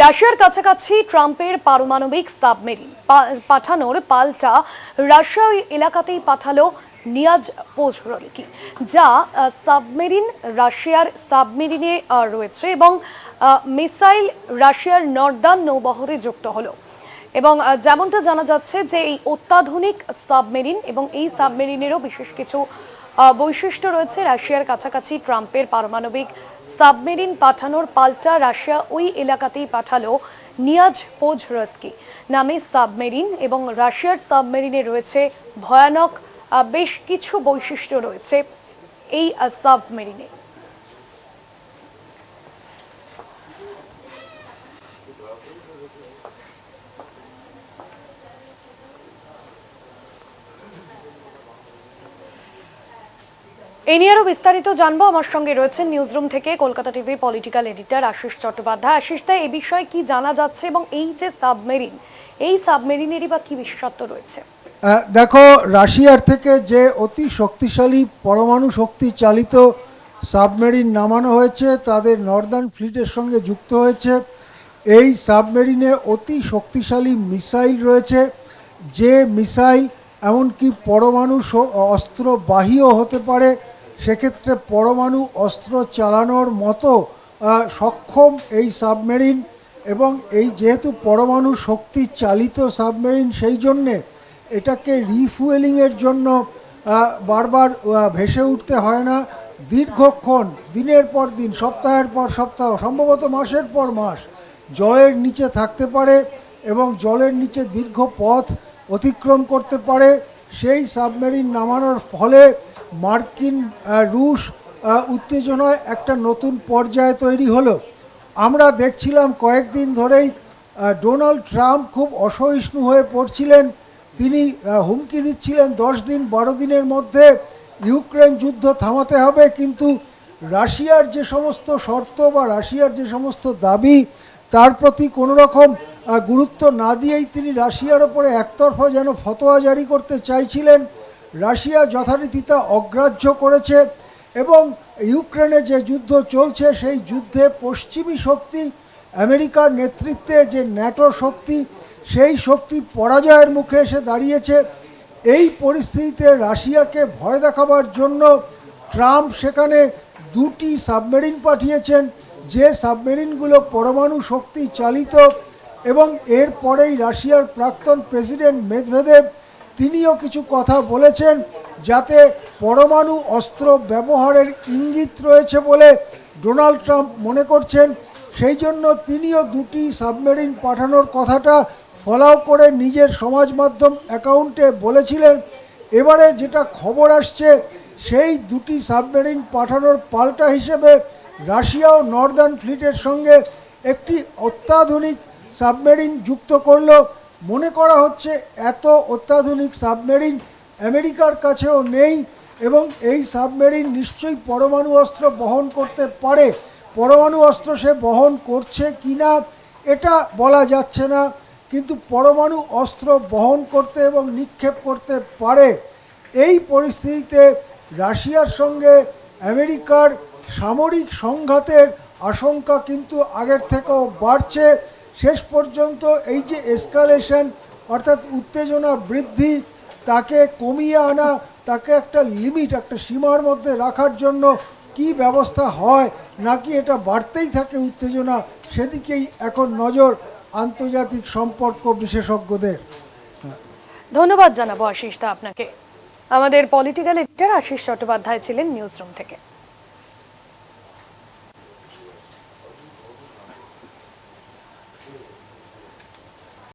রাশিয়ার কাছাকাছি ট্রাম্পের পারমাণবিক সাবমেরিন পাঠানোর পাল্টা রাশিয়া এলাকাতেই পাঠালো নিয়াজ পোজরলকি, যা সাবমেরিন, রাশিয়ার সাবমেরিনে রয়েছে এবং মিসাইল রাশিয়ার নর্দান নৌবহরে যুক্ত হলো। এবং যেমনটা জানা যাচ্ছে যে এই অত্যাধুনিক সাবমেরিন এবং এই সাবমেরিনেরও বিশেষ কিছু বৈশিষ্ট্য রয়েছে রাশিয়ার কাছাকাছি ট্রাম্পের পারমাণবিক সাবমেরিন পাঠানোর পাল্টা রাশিয়া ওই এলাকাতেই পাঠালো নিয়াজ পোজরস্কি নামে সাবমেরিন এবং রাশিয়ার সাবমেরিনে রয়েছে ভয়ানক বেশ কিছু বৈশিষ্ট্য রয়েছে এই সাবমেরিনে। এই নিয়ে আরও বিস্তারিত জানব। আমার সঙ্গে রয়েছেন নিউজরুম থেকে কলকাতা টিভির পলিটিক্যাল এডিটর আশিস চট্টোপাধ্যায়। আশিস দা এই বিষয়ে কি জানা যাচ্ছে এবং এই যে সাবমেরিন এই সাবমেরিনেরই বা কি বিশেষত্ব রয়েছে? দেখো, রাশিয়ার থেকে যে অতি শক্তিশালী, পরমাণু শক্তি চালিত সাবমেরিন নামানো হয়েছে, তাদের নর্দার্ন ফ্লিটের সঙ্গে যুক্ত হয়েছে। এই সাবমেরিনে অতি শক্তিশালী মিসাইল রয়েছে। যে মিসাইল এমনকি পরমাণু অস্ত্রবাহীও হতে পারে। সেক্ষেত্রে পরমাণু অস্ত্র চালানোর মতো সক্ষম এই সাবমেরিন এবং এই যেহেতু পরমাণু শক্তি চালিত সাবমেরিন, সেই জন্যে এটাকে রিফুয়েলিংয়ের জন্য বারবার ভেসে উঠতে হয় না। দীর্ঘক্ষণ, দিনের পর দিন, সপ্তাহের পর সপ্তাহ, সম্ভবত মাসের পর মাস জলের নিচে থাকতে পারে এবং জলের নিচে দীর্ঘ পথ অতিক্রম করতে পারে। সেই সাবমেরিন নামানোর ফলে মার্কিন রুশ উত্তেজনায় একটা নতুন পর্যায় তৈরি হলো। আমরা দেখছিলাম কয়েকদিন ধরেই ডোনাল্ড ট্রাম্প খুব অসহিষ্ণু হয়ে পড়ছিলেন। তিনি হুমকি দিচ্ছিলেন দশ দিন, বারো দিনের মধ্যে ইউক্রেন যুদ্ধ থামাতে হবে। কিন্তু রাশিয়ার যে সমস্ত শর্ত বা রাশিয়ার যে সমস্ত দাবি, তার প্রতি কোনো রকম গুরুত্ব না দিয়েই তিনি রাশিয়ার ওপরে একতরফা যেন ফতোয়া জারি করতে চাইছিলেন। রাশিয়া যথারীতি তা অগ্রাহ্য করেছে এবং ইউক্রেনে যে যুদ্ধ চলছে, সেই যুদ্ধে পশ্চিমী শক্তি, আমেরিকার নেতৃত্বে যে ন্যাটো শক্তি, সেই শক্তি পরাজয়ের মুখে এসে দাঁড়িয়েছে। এই পরিস্থিতিতে রাশিয়াকে ভয় দেখাবার জন্য ট্রাম্প সেখানে দুটি সাবমেরিন পাঠিয়েছেন, যে সাবমেরিনগুলো পরমাণু শক্তি চালিত এবং এরপরেই রাশিয়ার প্রাক্তন প্রেসিডেন্ট মেদভেদেব তিনিও কিছু কথা বলেছেন যাতে পরমাণু অস্ত্র ব্যবহারের ইঙ্গিত রয়েছে বলে ডোনাল্ড ট্রাম্প মনে করছেন। সেই জন্য তিনিও দুটি সাবমেরিন পাঠানোর কথাটা ফলাও করে নিজের সমাজ মাধ্যম অ্যাকাউন্টে বলেছিলেন। এবারে যেটা খবর আসছে, সেই দুটি সাবমেরিন পাঠানোর পাল্টা হিসেবে রাশিয়াও নর্দার্ন ফ্লিটের সঙ্গে একটি অত্যাধুনিক সাবমেরিন যুক্ত করল। মনে করা হচ্ছে এত অত্যাধুনিক সাবমেরিন আমেরিকার কাছেও নেই এবং এই সাবমেরিন নিশ্চয়ই পরমাণু অস্ত্র বহন করতে পারে। পরমাণু অস্ত্র সে বহন করছে কি না এটা বলা যাচ্ছে না, কিন্তু পরমাণু অস্ত্র বহন করতে এবং নিক্ষেপ করতে পারে। এই পরিস্থিতিতে রাশিয়ার সঙ্গে আমেরিকার সামরিক সংঘাতের আশঙ্কা কিন্তু আগের থেকেও বাড়ছে। শেষ পর্যন্ত এই যে এসকালেশন অর্থাৎ উত্তেজনা বৃদ্ধি, তাকে কমিয়ে আনা, তাকে একটা লিমিট একটা সীমার মধ্যে রাখার জন্য কি ব্যবস্থা হয়, নাকি এটা বাড়তেই থাকে উত্তেজনা, সেদিকেই এখন নজর আন্তর্জাতিক সম্পর্ক বিশেষজ্ঞদের। ধন্যবাদ জানাব আশিস দা আপনাকে। আমাদের পলিটিক্যাল এডিটর আশিস চট্টোপাধ্যায় ছিলেন নিউজরুম থেকে।